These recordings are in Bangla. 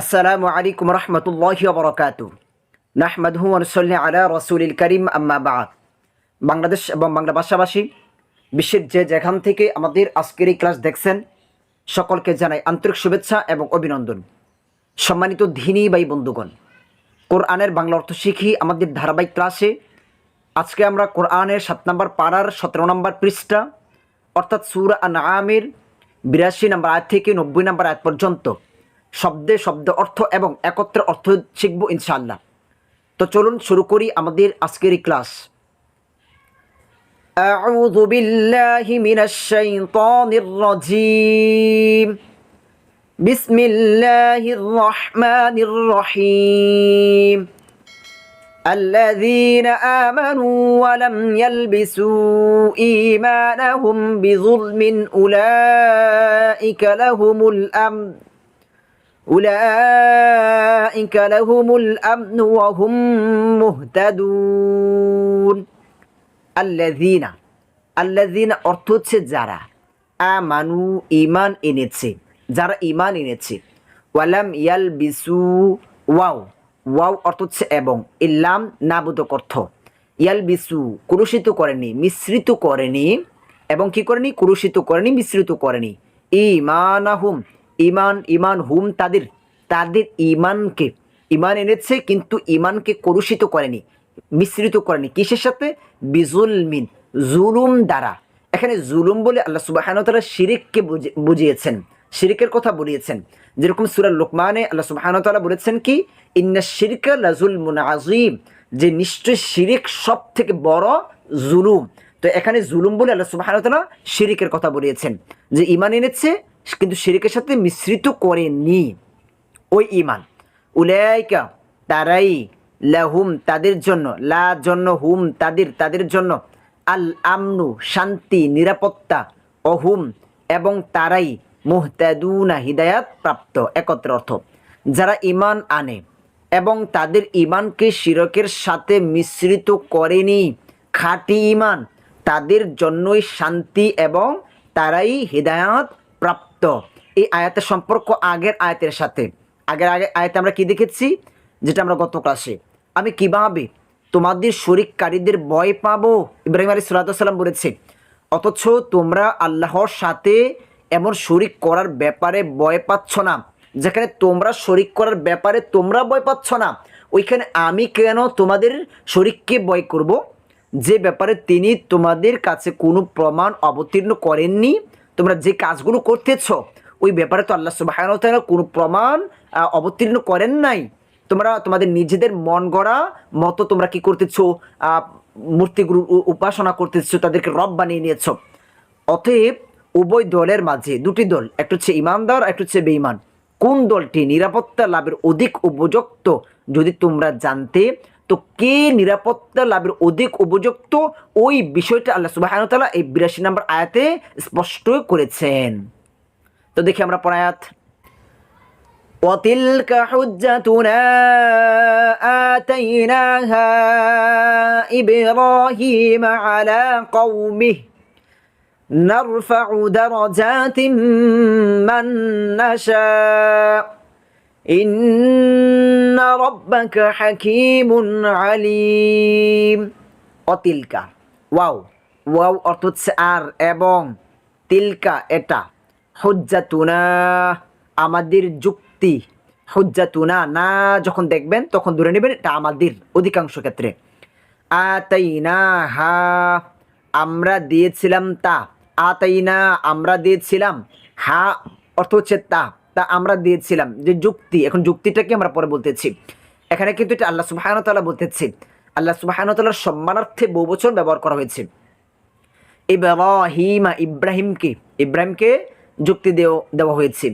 আসসালামু আলাইকুম রহমতুল্লাহি বরকাতু নাহমাদহু আনসল্লি আলা রসুলিল করিম আম্মা বাদ বাংলাদেশ এবং বাংলা ভাষাভাষী বিশ্বের যে যেখান থেকে আমাদের আজকের এই ক্লাস দেখছেন, সকলকে জানাই আন্তরিক শুভেচ্ছা এবং অভিনন্দন। সম্মানিত ধিনী বাই বন্ধুগণ, কোরআনের বাংলা অর্থ শিখি, আমাদের ধারাবাহিক ক্লাসে আজকে আমরা কোরআনের সাত নম্বর পাড়ার সতেরো নম্বর পৃষ্ঠা, অর্থাৎ সুর আন আমির বিরাশি নম্বর আয়াত থেকে নব্বই নম্বর আয়াত পর্যন্ত শব্দে শব্দ অর্থ এবং একত্রে অর্থ শিখব ইনশাআল্লাহ তো চলুন শুরু করি আমাদের আজকের এই ক্লাস أعوذ بالله من الشيطان الرجيم بسم الله الرحمن الرحيم الذين آمنوا ولم يلبسوا إيمانهم بظلم أولئك لهم الأمن أولئك لهم الأمن وهم مهتدون الذين الذين অর্থ হচ্ছে যারা আমানু ইমান এনেছে যারা ইমান এনেছে ওয়ালাম ইয়াল বিসু ওয়াও ওয়াও অর্থ হচ্ছে এবং ইল্লাম নাবোধক অর্থ ইয়াল বিসু কুরুষিত করেনি মিশ্রিত করেনি এবং কি করেনি কুরুষিত করেনি মিশ্রিত করেনি ইমানাহুম ইমান ইমান হুম তাদের তাদের ইমানকে, ইমান এনেছে কিন্তু ইমানকে কলুষিত করেনি, মিশ্রিত করেনি। কিসের সাথে? বিজুলমিন, জুলুম দ্বারা। এখানে জুলুম বলে আল্লাহ সুবাহানতালা শিরিককে বুঝি- বুঝিয়েছেন। শিরিকের কথা বলিয়েছেন। যেরকম সুরা লোকমানে আল্লাহ সুবাহানতালা বলেছেন কি, ইন্না শিরকা লাজুল আজিম যে নিশ্চয় শিরিক সব থেকে বড় জুলুম। তো এখানে জুলুম বলে আল্লাহ সুবাহানতালা শিরিকের কথা বলিয়েছেন। যে ইমান এনেছে কিন্তু শিরিকের সাথে মিশ্রিত করেনি। ওই ইমান উলাইকা তারাই লাহুম তাদের জন্য, লা জন্য হুম তাদের তাদের জন্য। আল আমনু শান্তি, নিরাপত্তা, অহুম এবং তারাই মুহতাদুনা, হিদায়াত প্রাপ্ত, একত্র অর্থ। যারা ইমান আনে এবং তাদের ইমানকে শিরকের সাথে মিশ্রিত করেনি, খাঁটি ইমান তাদের জন্যই শান্তি এবং তারাই হৃদায়াত প্রাপ্ত। এই আয়াতের সম্পর্ক আগের আয়াতের সাথে। আগের আগে আয়াতে আমরা কি দেখেছি? যেটা আমরা গত ক্লাসে। আমি কীভাবে তোমাদের শরিককারীদের ভয় পাবো? ইব্রাহিম আলী সাল্লাম বলেছে, অথচ তোমরা আল্লাহর সাথে এমন শরিক করার ব্যাপারে ভয় পাচ্ছ না। যেখানে তোমরা শরিক করার ব্যাপারে তোমরা ভয় পাচ্ছ না। ওইখানে আমি কেন তোমাদের শরিককে ভয় করব? যে ব্যাপারে তিনি তোমাদের কাছে কোনো প্রমাণ অবতীর্ণ করেননি তোমরা যে কাজগুলো করতেছ, ওই ব্যাপারে তো আল্লাহ সুবাহ কোনো প্রমাণ অবতীর্ণ করেন নাই। তোমরা তোমাদের নিজেদের মন গড়া মতো তোমরা কি করতেছো উ- উপাসনা করতেছো, তাদেরকে রব বানিয়ে নিয়েছ। অতএব উভয় দলের মাঝে, দুটি দল, একটা হচ্ছে ইমানদার, একটা হচ্ছে বেঈমান। কোন দলটি নিরাপত্তা লাভের অধিক উপযুক্ত, যদি তোমরা জানতে তো কে নিরাপত্তা লাভের অধিক উপযুক্ত ওই বিষয়টা আল্লাহ সুবাহ এই বিরাশি নম্বর আয়াতে স্পষ্ট করেছেন তো দেখি আমরা পড়ায়াত وتلك حجتنا آتيناها إبراهيم على قومه نرفع درجات من نشاء ইন্না রব্বাকা হাকিমুন আলিম। অতিলকা। ওয়াও। ওয়াও অর্থ হচ্ছে আর এবং। তিলকা এটা। হজ্জাতুনা, আমাদের যুক্তি। হজ্জাতুনা, না যখন দেখবেন তখন ধরে নেবেন এটা আমাদের অধিকাংশ ক্ষেত্রে। আতাইনা হা আমরা দিয়েছিলাম তা। আতাইনা, আমরা দিয়েছিলাম। হা অর্থ হচ্ছে তা। তা আমরা দিয়েছিলাম যে যুক্তি, এখন যুক্তিটাকে আমরা পরে বলতেছি। এখানে কিন্তু এটা আল্লাহ সুবাহানতাল্লাহ বলতেছি, আল্লাহ সুবাহানতাল্লাহর সম্মানার্থে বহু বছর ব্যবহার করা হয়েছে। ইব্রাহিমা, ইব্রাহিমকে ইব্রাহিমকে যুক্তি দেও, দেওয়া হয়েছে।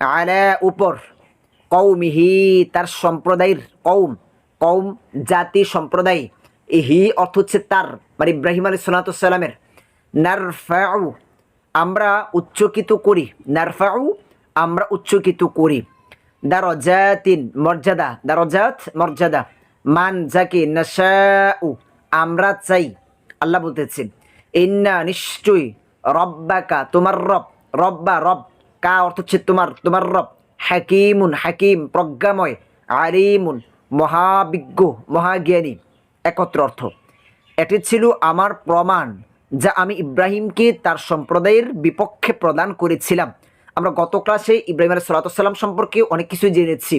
আলা উপর কৌমিহি তার সম্প্রদায়ের কৌম কৌম জাতি সম্প্রদায়। হি অর্থ হচ্ছে তার মানে ইব্রাহিম আলী সালাতামের নারফাউ, আমরা উচ্চকিত করি। নারফাউ আমরা উচ্চকিত করি। দারজাতিন, মর্যাদা। দারজাত, মর্যাদা। মান যাকে নাশাউ, আমরা চাই। আল্লাহ বলতেছেন, ইন্না নিশ্চয়ই রব্বাকা, তোমার রব। রব্বা, রব। কা অর্থ হচ্ছে তোমার তোমার রব। হাকিমুন, হাকিম, প্রজ্ঞাময়, আলিমুন, মহাবিজ্ঞ, মহাজ্ঞানী। একত্র অর্থ, এটি ছিল আমার প্রমাণ যা আমি ইব্রাহিমকে তার সম্প্রদায়ের বিপক্ষে প্রদান করেছিলাম। আমরা গত ক্লাসে ইব্রাহিম আলাই সালাতাম সম্পর্কে অনেক কিছু জেনেছি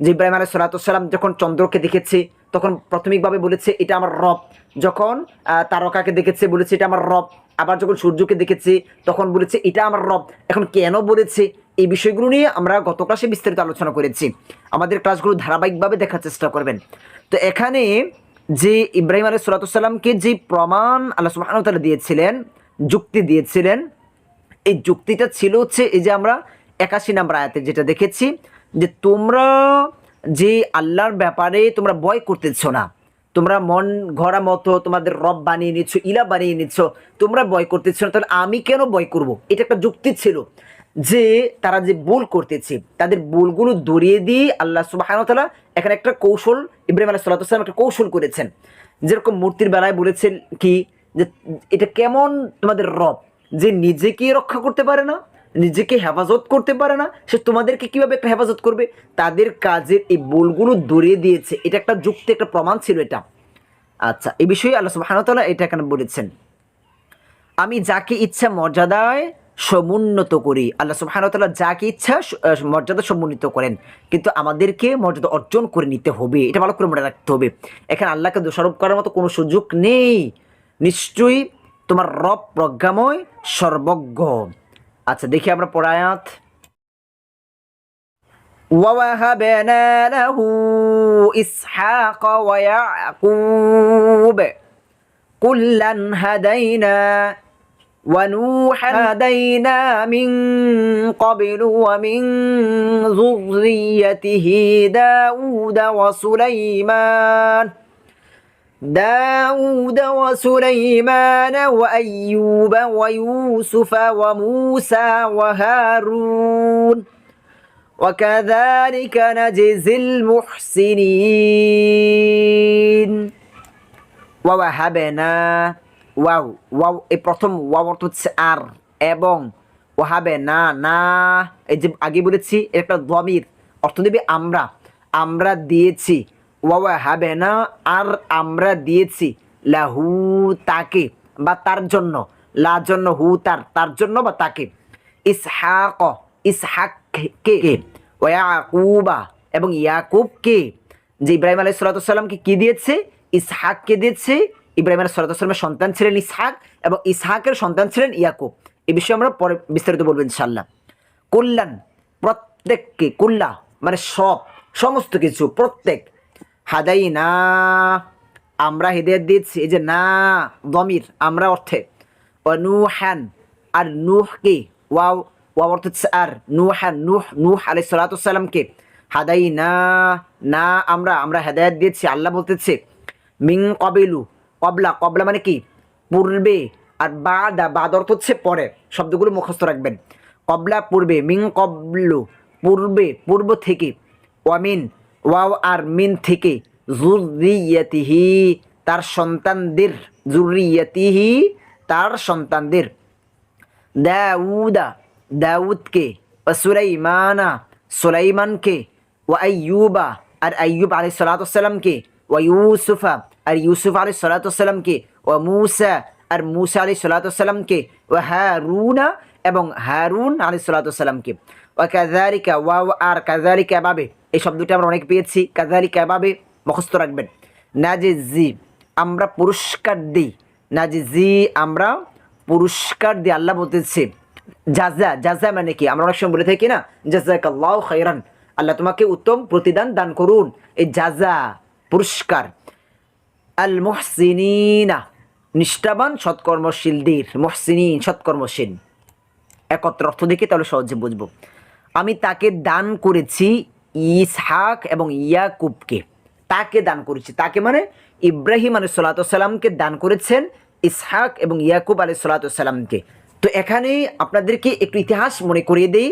যে ইব্রাহিম আলাই সালাতাম যখন চন্দ্রকে দেখেছে, তখন প্রাথমিকভাবে বলেছে, এটা আমার রব। যখন তারকাকে দেখেছে, বলেছে, এটা আমার রব। আবার যখন সূর্যকে দেখেছে, তখন বলেছে, এটা আমার রব। এখন কেন বলেছে? এই বিষয়গুলো নিয়ে আমরা গত ক্লাসে বিস্তারিত আলোচনা করেছি। আমাদের ক্লাসগুলো ধারাবাহিকভাবে দেখার চেষ্টা করবেন। তো এখানে যে ইব্রাহিম আলাই সালাতামকে যে প্রমাণ আল্লাহ সুবাহতালা দিয়েছিলেন, যুক্তি দিয়েছিলেন এই যুক্তিটা ছিল হচ্ছে এই যে আমরা একাশি নাম্বার আয়াতে যেটা দেখেছি যে তোমরা যে আল্লাহর ব্যাপারে তোমরা ভয় করতেছ না, তোমরা মন ঘরা মতো তোমাদের রব বানিয়ে নিচ্ছ, ইলা বানিয়ে নিচ্ছ, তোমরা ভয় করতেছ না, তাহলে আমি কেন ভয় করব? এটা একটা যুক্তি ছিল যে তারা যে ভুল করতেছে, তাদের ভুলগুলো দরিয়ে দিয়ে আল্লাহ সুবাহানতালা এখানে একটা কৌশল, ইব্রাহিম আলাহ সাল্লাম একটা কৌশল করেছেন। যেরকম মূর্তির বেলায় বলেছেন কি, যে এটা কেমন তোমাদের রব যে নিজেকে রক্ষা করতে পারে না, নিজেকে হেফাজত করতে পারে না, সে তোমাদেরকে কীভাবে একটা হেফাজত করবে? তাদের কাজের এই বোলগুলো দরিয়ে দিয়েছে। এটা একটা যুক্তি, একটা প্রমাণ ছিল এটা। আচ্ছা এই বিষয়ে আল্লাহ সুবাহানতাল্লাহ এটা এখানে বলেছেন। আমি যাকে ইচ্ছা মর্যাদায় সমুন্নত করি। আল্লাহ সুবাহানতাল্লাহ যাকে ইচ্ছা মর্যাদা সমুন্নত করেন। কিন্তু আমাদেরকে মর্যাদা অর্জন করে নিতে হবে। এটা ভালো করে মনে রাখতে হবে। এখানে আল্লাহকে দোষারোপ করার মতো কোনো সুযোগ নেই। নিশ্চয়ই তোমার রব প্রজ্ঞাময় সর্বজ্ঞ আচ্ছা দেখি আমরা পড়ায়াত ووهبنا له إسحاق ويعقوب كلا هدينا ونوحا هدينا من قبل ومن ذريته داود وسليمان داود وسليمان وأيوب ويوسف وموسى وهارون وكذلك نجزي المحسنين ওয়াহাবেনা ওয়াও ওয়াও এই প্রথম ওয়াও অর্থ হচ্ছে আর এবং ওয়াহাবে না না এই যে আগে বলেছি এর একটা দমির অর্থ দেবে আমরা আমরা দিয়েছি ওয়া হাবে না আর আমরা দিয়েছি লাহু তাকে বা তার জন্য, লা জন্য হু তার তার জন্য বা তাকে। ইসহাক ইসহাক কে ওয়াকুবা এবং ইয়াকুবকে, যে ইব্রাহিম আলাই সালাতামকে কি দিয়েছে? ইসহাককে দিয়েছে। ইব্রাহিম আলাই সালাতামের সন্তান ছিলেন ইসহাক এবং ইসহাকের সন্তান ছিলেন ইয়াকুব। এই বিষয়ে আমরা পরে বিস্তারিত বলব ইনশাল্লাহ কল্যাণ প্রত্যেককে, কুল্লা মানে সব, সমস্ত কিছু, প্রত্যেক হাদাই না আমরা হেদায়ত দিয়েছি। এই যে না, দমির, আমরা অর্থে। অনুহান আর নুহকে ওয়াও ওয়াও অর্থ হচ্ছে আর। নুহান, নুহ নুহ আলাই সালাতামকে হাদাই না না, আমরা আমরা হেদায়ত দিয়েছি, আল্লাহ বলতেছে মিং কবেলু কবলা কবলা মানে কি? পূর্বে, আর বাদা, বাদ অর্থ হচ্ছে পরে, শব্দগুলো মুখস্থ রাখবেন। কবলা পূর্বে মিং কবলু পূর্বে, পূর্ব থেকে ওয়ামিন ওয়াও আর মিন থেকে জুরিয়াতিহি তার সন্তানদের জুরিয়াতিহি তার সন্তানদের। দাউদা, দাউদকে ও সুলাইমানা, সুলাইমানকে ও আইয়ুবা, আর আইয়ুব আলি সালাতামকে ও ইউসুফা, আর ইউসুফ আলি সালাতামকে ও মুসা, আর মুসা আলি সালাতামকে ও হারুনা এবং হারুন আলি সালাতামকে ও কাজারিকা ওয়াও আর কাজারিকা এভাবে এই শব্দটি আমরা অনেক পেয়েছি। কাজারিকা এভাবে মুখস্থ রাখবেন। না যে জি আমরা পুরস্কার দিই। না যে জি আমরা পুরস্কার দিই। আল্লাহ বলতেছে, জাজা জাজা মানে কি? আমরা অনেক সময় বলে থাকি না জাজাক আল্লাহ খাইরান আল্লাহ তোমাকে উত্তম প্রতিদান দান করুন। এই জাজা পুরস্কার। আল মুহসিনিনা নিষ্ঠাবান সৎকর্মশীলদের, মুহসিনিন, সৎকর্মশীল। একত্র অর্থ দেখে তাহলে সহজে বুঝব। আমি তাকে দান করেছি ইসহাক এবং ইয়াকুবকে। তাকে দান করেছি। তাকে মানে ইব্রাহিম আলী সাল্লাতামকে দান করেছেন ইসহাক এবং ইয়াকুব আলী সাল্লাতামকে তো এখানে আপনাদেরকে একটু ইতিহাস মনে করিয়ে দেই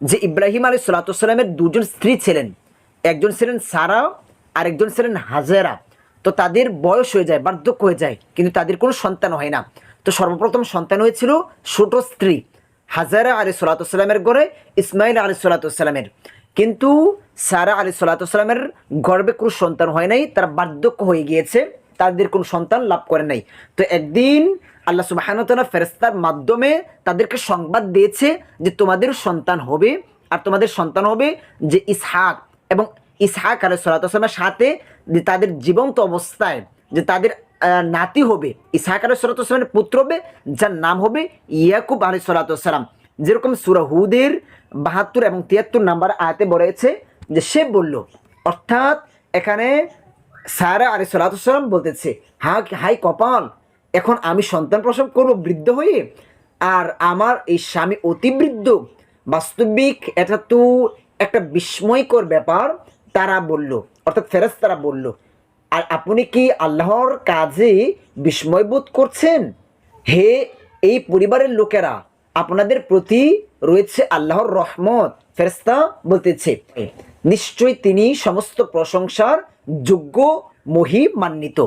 যে ইব্রাহিম আলী সাল্লাতামের দুজন স্ত্রী ছিলেন। একজন ছিলেন সারা আর একজন ছিলেন হাজেরা। তো তাদের বয়স হয়ে যায়, বার্ধক্য হয়ে যায়, কিন্তু তাদের কোনো সন্তান হয় না। তো সর্বপ্রথম সন্তান হয়েছিল ছোট স্ত্রী হাজারা আলী সাল্লাতামের গড়ে ইসমাইল আলী সাল্লাতামের কিন্তু সারা আলী সাল্লাতামের গর্বে কোনো সন্তান হয় নাই, তারা বার্ধক্য হয়ে গিয়েছে, তাদের কোনো সন্তান লাভ করে নাই। তো একদিন আল্লাহ সুবাহানতালা ফেরেস্তার মাধ্যমে তাদেরকে সংবাদ দিয়েছে যে তোমাদের সন্তান হবে, আর তোমাদের সন্তান হবে যে ইসহাক। এবং ইসহাক আলী সাল্লাতামের সাথে যে তাদের জীবন্ত অবস্থায় যে তাদের নাতি হবে, ইসহাক আলী সাল্লাতামের পুত্র হবে, যার নাম হবে ইয়াকুব আলী সাল্লাতাম যেরকম সুরাহুদের বাহাত্তর এবং তিয়াত্তর নাম্বার আয়াতে বলেছে যে সে বলল, অর্থাৎ এখানে সারা আলী সাল্লাতাম বলতেছে, হা, হাই কপাল, এখন আমি সন্তান প্রসব করব বৃদ্ধ হয়ে, আর আমার এই স্বামী অতি বৃদ্ধ। বাস্তবিক এটা তো একটা বিস্ময়কর ব্যাপার, তারা বলল, অর্থাৎ ফেরাজ তারা বলল, আর আপনি কি আল্লাহর কাজে বিস্ময় বোধ করছেন? হে, এই পরিবারের লোকেরা আপনাদের প্রতি রয়েছে আল্লাহর রহমত ফেরেস্তা বলতেছে। নিশ্চয়ই তিনি সমস্ত প্রশংসার যোগ্য মহিমান্বিত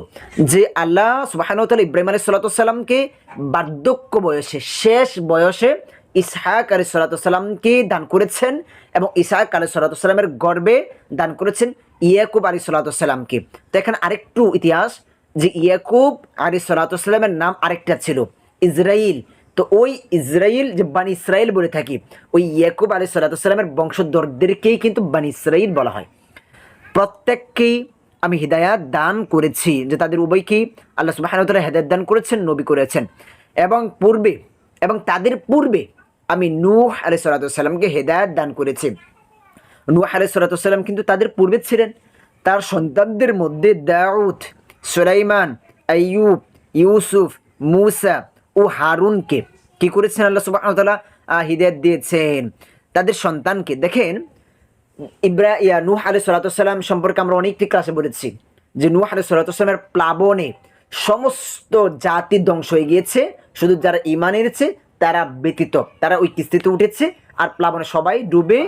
যে আল্লাহ সুবাহানুতাল ইব্রাহিম আলী সাল্লাতামকে বার্ধক্য বয়সে, শেষ বয়সে ইসহাক আলী সাল্লাতামকে দান করেছেন এবং ইসহাক আলী সাল্লাতামের গর্বে দান করেছেন ইয়াকুব আলী সাল্লাতামকে তো এখানে আরেকটু ইতিহাস, যে ইয়াকুব আলী সাল্লাতামের নাম আরেকটা ছিল ইসরাইল তো ওই ইসরায়েল যে বানি ইসরাইল বলে থাকি, ওই ইয়াকুব আলী সাল্লাতামের বংশধরদেরকেই কিন্তু বানি ইসরাইল বলা হয়। প্রত্যেককেই আমি হৃদায়াত দান করেছি যে তাদের উভয়কেই আল্লাহ সুবাহানতলা হেদায়ত দান করেছেন, নবী করেছেন। এবং পূর্বে, এবং তাদের পূর্বে আমি নূহ আলি সাল্লাতামকে হেদায়ত দান করেছি। নূহ আলি সাল্লাতাম কিন্তু তাদের পূর্বে ছিলেন। তার সন্তানদের মধ্যে দাউদ, সুলাইমান, আইয়ুব, ইউসুফ, মুসা ও হারুনকে কি করেছেন আল্লাহ সুবাহতাল্লাহ হিদায়ত দিয়েছেন। তাদের সন্তানকে দেখেন, ইব্রা, ইয়া নূহ আলী সালাতাম সম্পর্কে আমরা অনেকটি ক্লাসে বলেছি যে নূহ আলী সালাতামের প্লাবনে সমস্ত জাতি ধ্বংস হয়ে গিয়েছে, শুধু যারা ইমান এনেছে, তারা ব্যতীত, তারা ওই কিস্তিতে উঠেছে, আর প্লাবনে সবাই ডুবে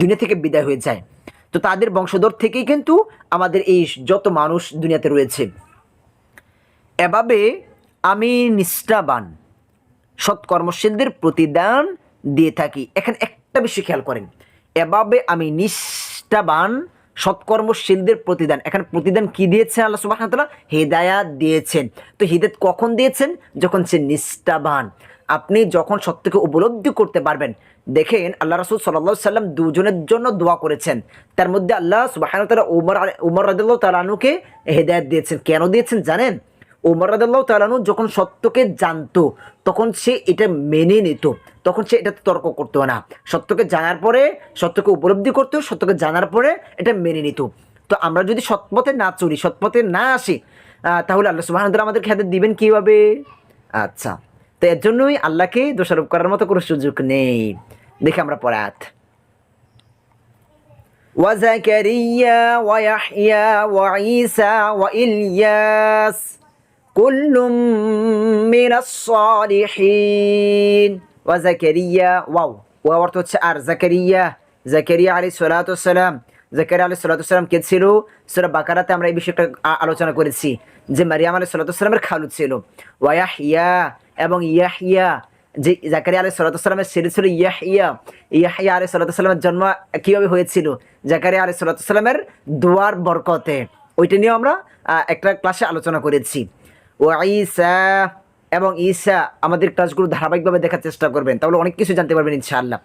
দুনিয়া থেকে বিদায় হয়ে যায়। তো তাদের বংশধর থেকেই কিন্তু আমাদের এই যত মানুষ দুনিয়াতে রয়েছে। এভাবে আমি নিষ্ঠাবান, সৎকর্মশীলদের প্রতিদান দিয়ে থাকি। এখানে একটা বিষয় খেয়াল করেন। এভাবে আমি নিষ্ঠাবান, সৎকর্মশীলদের প্রতিদান। এখানে প্রতিদান কি দিয়েছেন আল্লাহ সুবাহ হেদায়াত দিয়েছেন। তো হিদায়ত কখন দিয়েছেন? যখন সে নিষ্ঠাবান। আপনি যখন সত্যকে উপলব্ধি করতে পারবেন, দেখেন আল্লাহ রসুল সাল্লা সাল্লাম দুজনের জন্য দোয়া করেছেন। তার মধ্যে আল্লাহ সুবাহ উমর উমর রাদিল্লাহ তালানুকে হেদায়ত দিয়েছেন। কেন দিয়েছেন জানেন? ওমর রাদাল্লাহ তালানু যখন সত্যকে জানতো তখন সে এটা মেনে নিত তখন সে এটা তর্ক করতো না সত্যকে জানার পরে সত্যকে উপলব্ধি করতো সত্যকে জানার পরে এটা মেনে নিত তো আমরা যদি সৎপথে না চলি সৎপথে না আসি আহ, তাহলে আল্লাহ সুবাহ আমাদের খেতে দিবেন কীভাবে আচ্ছা তো এর জন্যই আল্লাহকে দোষারোপ করার মতো কোনো সুযোগ নেই দেখে আমরা পরাত وزكريا ويحيى وعيسى وإلياس কুল্লুম মিনাস সালিহিন। ওয়া জাকারিয়া ওয়াও ওয়া অর্থ হচ্ছে আর জাকারিয়া জাকারিয়া আলী সালাম। জাকারিয়া আলী সাল্লাতাম কে ছিল? সুরা বাকারাতে আমরা এই বিষয়টা আলোচনা করেছি যে মারিয়াম আলী সাল্লাতামের খালু ছিল। ওয়াহিয়া এবং ইয়াহিয়া যে জাকারিয়া আলী সাল্লাতামের ছেলে ছিল ইয়াহিয়া ইয়াহিয়া আলী সাল্লাতামের জন্ম কীভাবে হয়েছিল? জাকারিয়া আলী সাল্লাতামের দোয়ার বরকতে। ওইটা নিয়েও আমরা একটা ক্লাসে আলোচনা করেছি। ও ঈসা, এবং ঈসা আমাদের ক্লাসগুলো ধারাবাহিকভাবে দেখার চেষ্টা করবেন, তাহলে অনেক কিছু জানতে পারবেন ইনশাআল্লাহ।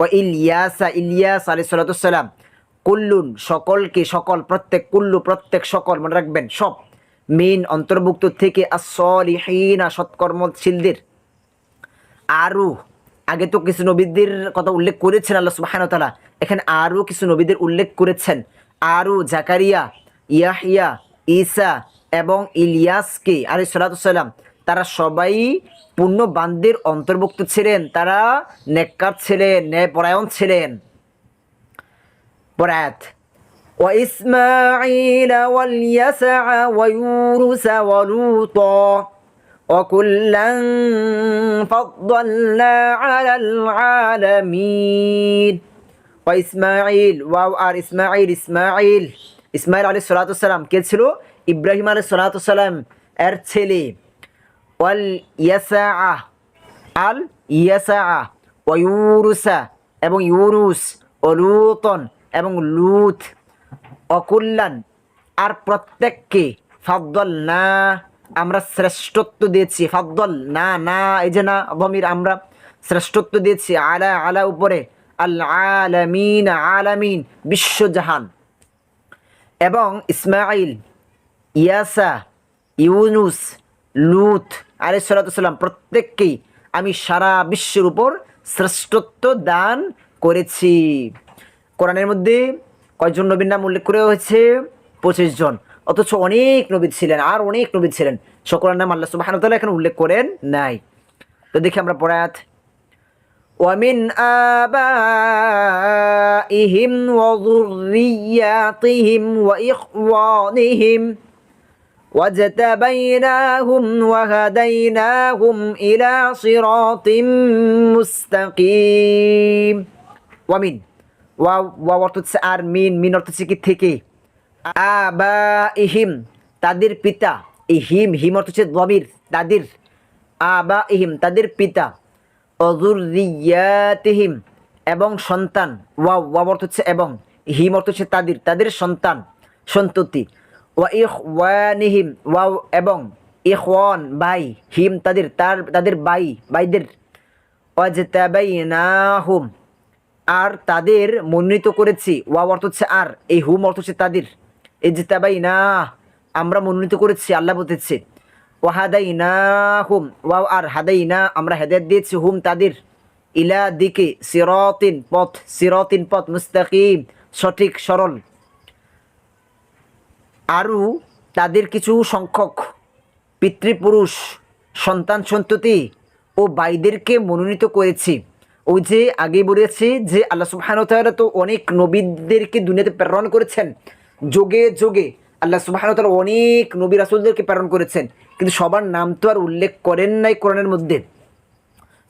ও ইলিয়াসা, ইলিয়াস আলী সালাতাম কুল্লুন সকলকে সকল, প্রত্যেক কুল্লু, প্রত্যেক সকল, মনে রাখবেন, সব। মেন অন্তর্ভুক্ত থেকে আসলিহীনা সৎকর্মশীলদের। আরও, আগে তো কিছু নবীদের কথা উল্লেখ করেছেন আল্লাহ সুবাহান তালা এখানে আরও কিছু নবীদের উল্লেখ করেছেন। আরও জাকারিয়া ইয়াহিয়া ঈসা এবং ইলিয়াসকে আলি সালাতাম তারা সবাই পূর্ণ পূর্ণবানদের অন্তর্ভুক্ত ছিলেন। তারা নেককার ছিলেন, ন্যায়পরায়ণ ছিলেন। পরাত وإسماعيل واليسع ويونس ولوطا وكلا فضلنا على العالمين وإسماعيل واو আর ইসমাইল ইসমাইল ইসমাইল আলী সালাম কে ছিল? ইব্রাহিম আলী সালাতাম এর ছেলে, ওয়াল ইয়াসা আল ইয়াসা ওয়ুরুসা এবং ইউরুস, ও লুতন, এবং লুথ অকুল্যাণ আর প্রত্যেককে ফাদ্দল না, আমরা শ্রেষ্ঠত্ব দিয়েছি, ফাদ্দল না না, এই যে না বমির আমরা শ্রেষ্ঠত্ব দিয়েছি, আলা আলা উপরে, আল আলামিন আলামিন, বিশ্বজাহান। এবং ইসমাইল ইয়াসা ইউনুস লুত আলাইসাল্লাম প্রত্যেককেই আমি সারা বিশ্বের উপর শ্রেষ্ঠত্ব দান করেছি কোরআনের মধ্যে কয়জন নবীর নাম উল্লেখ করে হয়েছে পঁচিশ জন অথচ অনেক নবী ছিলেন আর অনেক নবী ছিলেন সকলের নাম আল্লাহ সুবাহ এখানে উল্লেখ করেন নাই তো দেখি আমরা পড়ায়াত ومن آبائهم وذرياتهم وإخوانهم واجتبيناهم وهديناهم إلى صراط مستقيم ومن ওয়াও ওয়াও অর্থ হচ্ছে আর মিন মিন অর্থ হচ্ছে কি থেকে আবা ইহিম তাদের পিতা ইহিম হিম অর্থ হচ্ছে দমির তাদের আবা ইহিম তাদের পিতা অজুরিয়াতিহিম এবং সন্তান ওয়াও ওয়াও অর্থ হচ্ছে এবং হিম অর্থ হচ্ছে তাদের তাদের সন্তান সন্ততি ওয়া ইখওয়ানিহিম ওয়াও এবং ইখওয়ান ভাই হিম তাদের, তার, তাদের ভাই ভাইদের ওয়াজতাবাইনাহুম, আর তাদের মনোনীত করেছি। ওয়া অর্থ হচ্ছে আর, এই হুম অর্থ হচ্ছে তাদের। এই যে তাবাই না আমরা মনোনীত করেছি, আল্লাহ বলতেছে। ওয়াহাদাই না হুম ওয়াও আর হাদাই না আমরা হেদায়ত দিয়েছি, হুম তাদের। ইলা দিকে, সিরতিন পথ সিরতিন পথ, মুস্তাকিম, সঠিক, সরল। আরও তাদের কিছু সংখ্যক পিতৃপুরুষ, সন্তান সন্ততি ও বাইদেরকে মনোনীত করেছি। ওই যে আগে বলেছি যে আল্লাহ তাআলা তো অনেক নবীদেরকে দুনিয়াতে প্রেরণ করেছেন। যোগে যোগে আল্লাহ সুবহানাহু ওয়া অনেক নবী রাসুলদেরকে প্রেরণ করেছেন। কিন্তু সবার নাম তো আর উল্লেখ করেন নাই কোরআনের মধ্যে।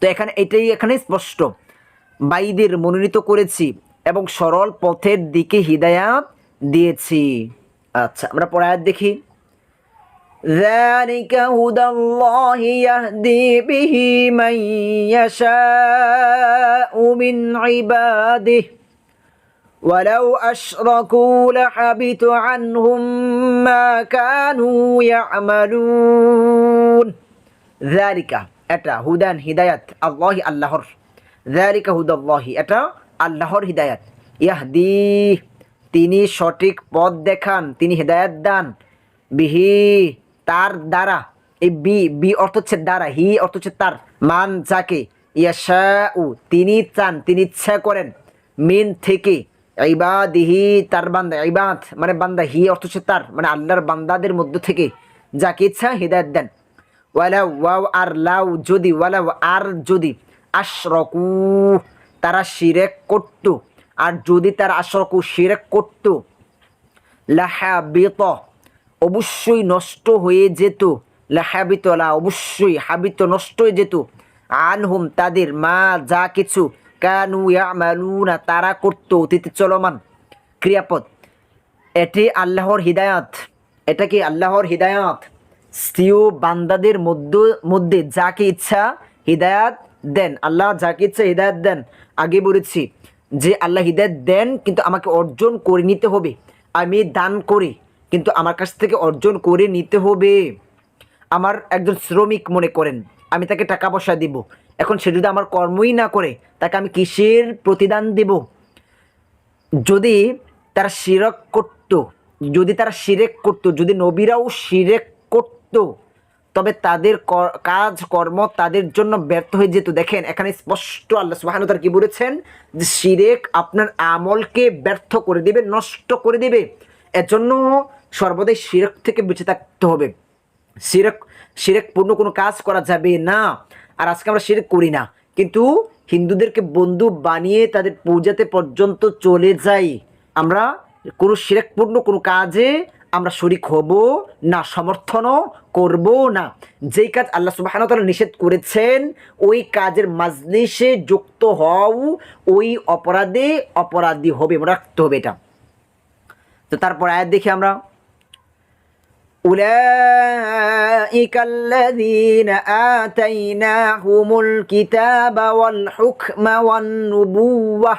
তো এখানে এটাই এখানে স্পষ্ট। বাইদের মনোনীত করেছি এবং সরল পথের দিকে হিদায়াত দিয়েছি। আচ্ছা আমরা পড়ায়াত দেখি ذلك هدى الله يهدي به من يشاء من عباده ولو أشركوا لحبط عنهم ما كانوا يعملون ذلك এটা হুদান হিদায়াত আল্লাহ আল্লাহর ذلك হুদা আল্লাহ এটা আল্লাহর হিদায়াত ইয়াহদি তিনি সঠিক পথ দেখান, তিনি হিদায়াত দান। বিহি তার দ্বারা এই বি বি অর্থ হচ্ছে দ্বারা, হি অর্থ হচ্ছে তার, মান যাকে ইয়াশা উ তিনি চান, তিনি ইচ্ছা করেন। মিন থেকে, ইবাদিহি তার বান্দা, ইবাদ মানে বান্দা, হি অর্থ হচ্ছে তার মানে আল্লাহর বান্দাদের মধ্য থেকে যাকে ইচ্ছা হৃদায়ত দেন। ওয়ালাউ ওয়াও আর, লাউ, যদি, ওয়ালাউ, আর, যদি, আশরকু, তারা শিরেক করত। আর যদি তারা আশরকু শিরেক করত, লাহাবিত, অবশ্যই নষ্ট হয়ে যেত। লাহাবিত লা, অবশ্যই হাবিত নষ্ট হয়ে যেত। আনহুম তাদের মা যা কিছু কানু ইয়ামালুনা, তারা করতো, অতীতে চলমান ক্রিয়াপদ। এটি আল্লাহর হিদায়াত। এটা কি আল্লাহর হিদায়াত? স্ত্রীয় বান্দাদের মধ্য, মধ্যে যাকে ইচ্ছা হিদায়াত দেন। আল্লাহ যাকে ইচ্ছা হিদায়াত দেন। আগে বলেছি যে আল্লাহ হিদায়াত দেন, কিন্তু আমাকে অর্জন করে নিতে হবে। আমি দান করি, কিন্তু আমার কাছ থেকে অর্জন করে নিতে হবে। আমার একজন শ্রমিক মনে করেন, আমি তাকে টাকা পয়সা দিব। এখন সে যদি আমার কর্মই না করে, তাকে আমি কিসের প্রতিদান দেব? যদি তারা শিরক করত, যদি তারা শিরেক করত, যদি নবীরাও শিরেক করত তবে তাদের কাজ, কর্ম তাদের জন্য ব্যর্থ হয়ে যেত। দেখেন, এখানে স্পষ্ট আল্লাহ সুবাহানু তার কি বলেছেন? যে শিরেক আপনার আমলকে ব্যর্থ করে দেবে, নষ্ট করে দেবে। এজন্য সর্বদাই শিরক থেকে বেঁচে থাকতে হবে। শিরক, শিরেক পূর্ণ কোনো কাজ করা যাবে না। আর আজকে আমরা শিরেক করি না। কিন্তু হিন্দুদেরকে বন্ধু বানিয়ে তাদের পূজাতে পর্যন্ত চলে যাই। আমরা কোনো শিরেকপূর্ণ কোনো কাজে আমরা শরিক হব না সমর্থনও করব না যেই কাজ আল্লাহ সুবাহান তাআলা নিষেধ করেছেন ওই কাজের মাজলিসে যুক্ত হও ওই অপরাধে অপরাধী হবে মনে রাখতে হবে এটা তো তারপর আয়াত দেখি আমরা أولئك الذين آتيناهم الكتاب والحكم والنبوة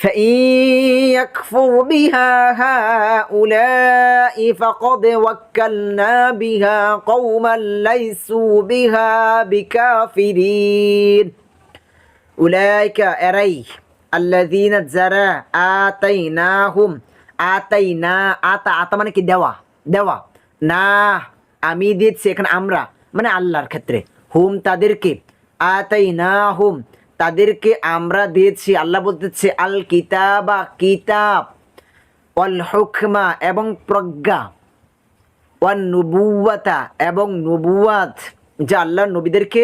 فإن يكفر بها هؤلاء فقد وكلنا بها قوما ليسوا بها بكافرين أولئك أري الذين যারা আতাইনাহুম আতাইনা আতা আতা মানে কি দেওয়া দেওয়া না আমি দিচ্ছি এখানে আমরা মানে আল্লাহর ক্ষেত্রে হুম তাদেরকে আতাইনা হুম তাদেরকে আমরা দিয়েছি, আল্লাহ বলতেছে, আল কিতাবা কিতাব অল হুকমা এবং প্রজ্ঞা, ওয়ান নবুয়াতা এবং নবুয়াত যা আল্লাহ নবীদেরকে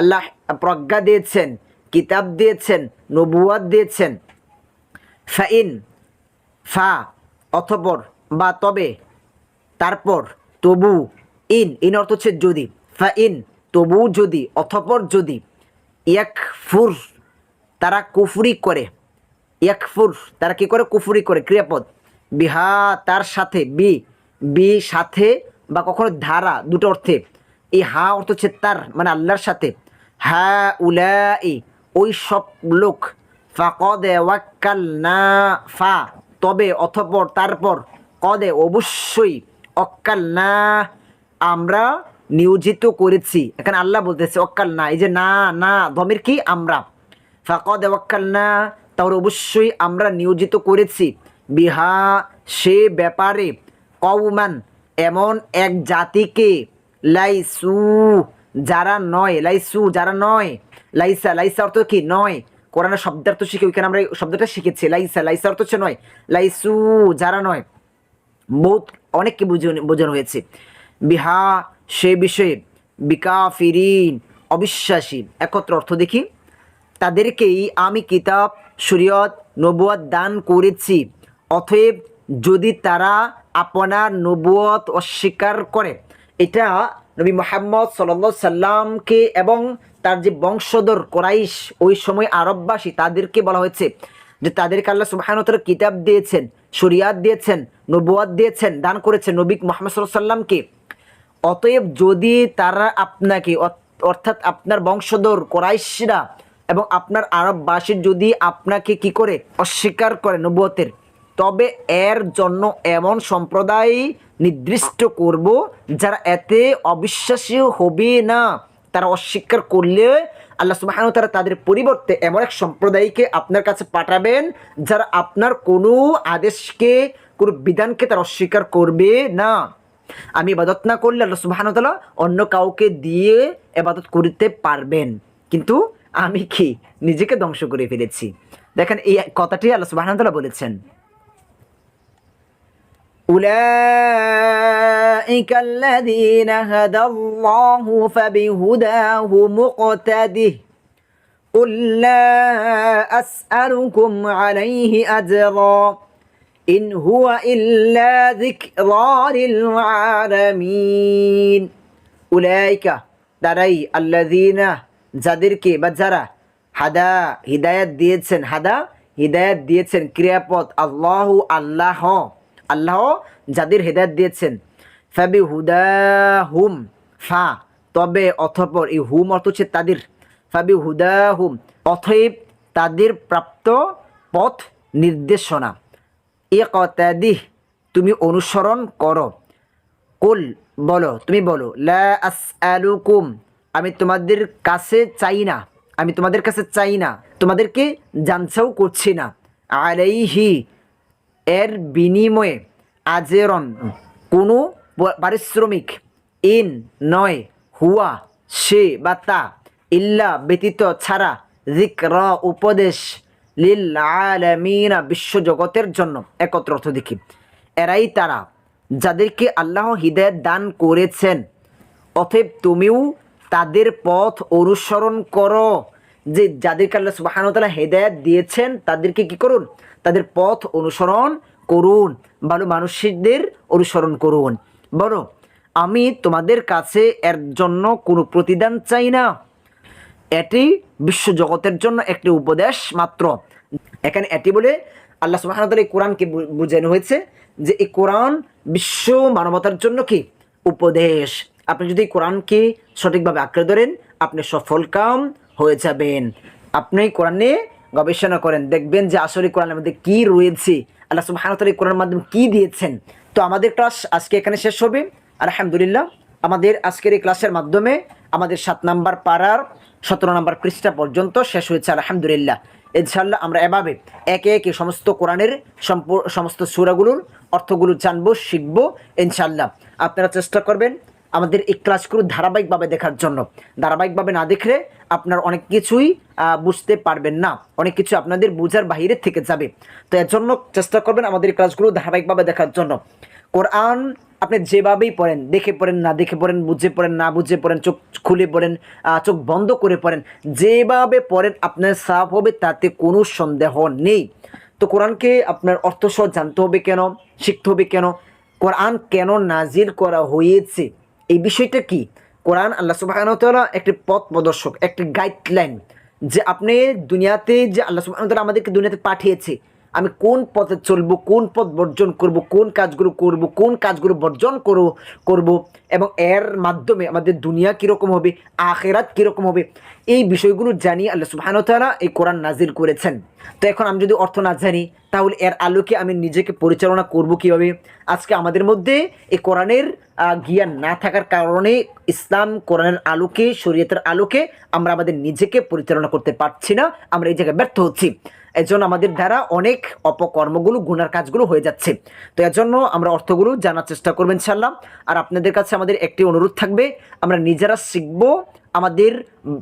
আল্লাহ প্রজ্ঞা দিয়েছেন, কিতাব দিয়েছেন নবুয়াত দিয়েছেন। ফাইন, ফা অথপর বা তবে, তারপর তবু, ইন ইন অর্থ হচ্ছে যদি। ফা ইন তবু যদি অথপর যদি। ইয়াক ফুর তারা কুফরি করে। ইয়াকফুর, তারা কি করে? কুফরি করে, ক্রিয়াপদ। বিহা, তার সাথে, বি বি সাথে বা কখনো ধারা, দুটো অর্থে। এই হা অর্থ হচ্ছে তার মানে আল্লাহর সাথে। হা উলাই ওই সব লোক। ফাকদে ওয়াক্কাল না ফা, তবে অথপর, তারপর। কদে, অবশ্যই অক্কাল না আমরা নিয়োজিত করেছি। এখানে আল্লাহ বলতেছে অক্কাল না। এই যে না না, ধমের কি? আমরা। ফাকদ ওয়াক্কাল না তাহলে অবশ্যই আমরা নিয়োজিত করেছি। বিহা, সে ব্যাপারে কৌমান এমন এক জাতিকে, লাইসু, যারা নয়, লাইসু যারা নয়, লাইসা লাইসা অর্থ কি? নয়। কোরআনের শব্দার্থ শিখে ওইখানে আমরা শব্দটা শিখেছি, লাইসা লাইসা অর্থ হচ্ছে নয়, লাইসু যারা নয়। বহুত অনেককে বোঝানো হয়েছে। বিহা সে বিষয়ে বিকাফিরিন, অবিশ্বাসী, একত্র অর্থ দেখি। তাদেরকেই আমি কিতাব, শরীয়ত, নবুয়াত দান করেছি। অতএব যদি তারা আপনার নবুয়ত অস্বীকার করে, এটা নবী মোহাম্মদ সাল্লা সাল্লামকে এবং তার যে বংশধর কোরাইশ ওই সময় আরববাসী তাদেরকে বলা হয়েছে যে তাদেরকে আল্লাহ সুবাহানতর কিতাব দিয়েছেন, শরিয়াত দিয়েছেন, নবুয়াত দিয়েছেন, দান করেছেন নবী মোহাম্মদ সাল্লাহ সাল্লামকে। অতএব যদি তারা আপনাকে অর্থাৎ আপনার বংশধর কোরাইশরা এবং আপনার আরববাসীর যদি আপনাকে কি করে? অস্বীকার করে নবুয়তের, তবে এর জন্য এমন সম্প্রদায় নির্দিষ্ট করব যারা এতে অবিশ্বাসী হবে না। তারা অস্বীকার করলে আল্লাহ সুবাহান তারা তাদের পরিবর্তে এমন এক সম্প্রদায়কে আপনার কাছে পাঠাবেন যারা আপনার কোনো আদেশকে, কোনো বিধানকে তারা অস্বীকার করবে না। আমি এবাদত না করলে আল্লাহ সুবাহানতালা অন্য কাউকে দিয়ে এবাদত করতে পারবেন কিন্তু আমি কি নিজেকে ধ্বংস করে ফেলেছি দেখেন এই কথাটি আল্লাহ সুবাহানতালা বলেছেন أولئك الذين هدى الله فبهداه مقتده قل لا أسألكم عليه أجرا ইন হুয়া ইল্লা যিকরাল আলামিন। উলাইকা তারাই আল্লাযিনা, যাদেরকে বা যারা হাদা, হিদায়াত দিয়েছেন, হাদা, হিদায়াত দিয়েছেন ক্রিয়াপদ আল্লাহ আল্লাহ আল্লাহ যাদের হেদায়ত দিয়েছেন। ফাবি হুদা হুম ফা, তবে অথপর, এই হুম অর্থ হচ্ছে তাদের। ফাবি হুদা হুম অথব তাদের প্রাপ্ত পথ নির্দেশনা। এ কতাদিহ তুমি অনুসরণ করো। কুল, বলো, তুমি বলো, লা আসআলুকুম, আমি তোমাদের কাছে চাই না, আমি তোমাদের কাছে চাই না, তোমাদেরকে জানছাও করছি না। আলাইহি, এর বিনিময়ে আজেরন, কোনো পারিশ্রমিক ইন নয়, হুয়া, সে বা তা, ইল্লা ব্যতীত ছাড়া জিক্র উপদেশ লিল আলামিনা বিশ্বজগতের জন্য একত্র অর্থ দেখি। এরাই তারা যাদেরকে আল্লাহ হৃদয়ত দান করেছেন। অতএব তুমিও তাদের পথ অনুসরণ করো। যে যাদেরকে আল্লাহ সুবাহানতালা হেদায়ত দিয়েছেন, তাদেরকে কি করুন? তাদের পথ অনুসরণ করুন। ভালো মানুষদের অনুসরণ করুন। বলো, আমি তোমাদের কাছে এর জন্য কোনো প্রতিদান চাই না? এটি বিশ্বজগতের জন্য একটি উপদেশ মাত্র। এখানে এটি বলে আল্লাহ সুবাহতাল এই কোরআনকে বোঝানো হয়েছে যে এই কোরআন বিশ্ব মানবতার জন্য কি? উপদেশ। আপনি যদি কোরআনকে সঠিকভাবে আঁকড়ে ধরেন, আপনি সফল কাম হয়ে যাবেন। আপনি কোরআনে গবেষণা করেন, দেখবেন যে আসলে কোরআনের মধ্যে কি রয়েছে। আল্লাহ ওয়া এই কোরআনের মাধ্যমে কি দিয়েছেন। তো আমাদের ক্লাস আজকে এখানে শেষ হবে। আলহামদুলিল্লাহ, আমাদের আজকের এই ক্লাসের মাধ্যমে আমাদের সাত নাম্বার পাড়ার সতেরো নাম্বার পৃষ্ঠা পর্যন্ত শেষ হয়েছে, আলহামদুলিল্লাহ। ইনশাল্লাহ আমরা এভাবে একে একে সমস্ত কোরআনের সমস্ত সুরাগুলোর অর্থগুলো জানব, শিখব ইনশাল্লাহ আপনারা চেষ্টা করবেন আমাদের এই ক্লাসগুলো ধারাবাহিকভাবে দেখার জন্য। ধারাবাহিকভাবে না দেখলে আপনার অনেক কিছুই বুঝতে পারবেন না। অনেক কিছু আপনাদের বোঝার বাইরে থেকে যাবে। তো এর জন্য চেষ্টা করবেন আমাদের ক্লাসগুলো ধারাবাহিকভাবে দেখার জন্য। কোরআন আপনি যেভাবেই পড়েন, দেখে পড়েন না, দেখে পড়েন, বুঝে পড়েন না বুঝে পড়েন, চোখ খুলে পড়েন চোখ বন্ধ করে পড়েন, যেভাবে পড়েন আপনার সাফ হবে, তাতে কোনো সন্দেহ নেই। তো কোরআনকে আপনার অর্থ সহ জানতে হবে কেন, শিখতে হবে কেন, কোরআন কেন নাজিল করা হয়েছে? এই বিষয়টা কি? কোরআন আল্লাহ সুবাহন তাআলা একটি পথ প্রদর্শক, একটি গাইডলাইন যে আপনি দুনিয়াতে যে আল্লাহ সুবাহন তাআলা আমাদেরকে দুনিয়াতে পাঠিয়েছে আমি কোন পথে চলবো, কোন পথ বর্জন করব, কোন কাজগুলো করব, কোন কাজগুলো বর্জন করব করব, এবং এর মাধ্যমে আমাদের দুনিয়া কীরকম হবে, আখেরাত কীরকম হবে, এই বিষয়গুলো জানিয়ে আল্লাহ ওয়া এই কোরআন নাজিল করেছেন। তো এখন আমি যদি অর্থ না জানি, তাহলে এর আলোকে আমি নিজেকে পরিচালনা করব কীভাবে? আজকে আমাদের মধ্যে এই কোরআনের জ্ঞান না থাকার কারণে ইসলাম কোরআনের আলোকে, শরীয়তের আলোকে আমরা আমাদের নিজেকে পরিচালনা করতে পারছি না, আমরা এই জায়গায় ব্যর্থ হচ্ছি। এজন্য আমাদের দ্বারা অনেক অপকর্মগুলো, গুনার কাজগুলো হয়ে যাচ্ছে। তো এর জন্য আমরা অর্থগুলো জানার চেষ্টা করবেন ইনশাল্লাহ আর আপনাদের কাছে আমাদের একটি অনুরোধ থাকবে, আমরা নিজেরা শিখব আমাদের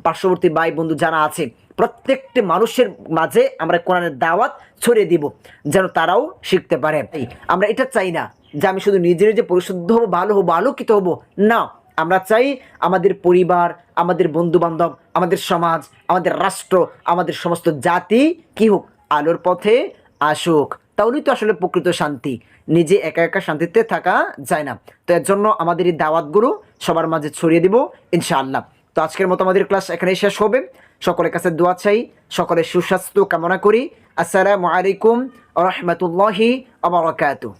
পার্শ্ববর্তী ভাই বন্ধু যারা আছে, প্রত্যেকটি মানুষের মাঝে আমরা কোরআনের দাওয়াত ছড়িয়ে দিব, যেন তারাও শিখতে পারে। আমরা এটা চাই না যে আমি শুধু নিজে নিজে পরিশুদ্ধ হব, ভালো হব, আলোকিত হব। না। আমরা চাই আমাদের পরিবার, আমাদের বন্ধু বান্ধব আমাদের সমাজ, আমাদের রাষ্ট্র, আমাদের সমস্ত জাতি কি হোক, আলোর পথে আসুক। তাহলেই তো আসলে প্রকৃত শান্তি। নিজে একা একা শান্তিতে থাকা যায় না। তো এর জন্য আমাদের এই দাওয়াতগুলো সবার মাঝে ছড়িয়ে দিব, ইনশাআল্লাহ। তো আজকের মতো আমাদের ক্লাস এখানেই শেষ হবে। সকলের কাছে দোয়া চাই, সকলের সুস্বাস্থ্য কামনা করি। আসসালামু আলাইকুম রহমতুল্লাহি আবরাকাতুহ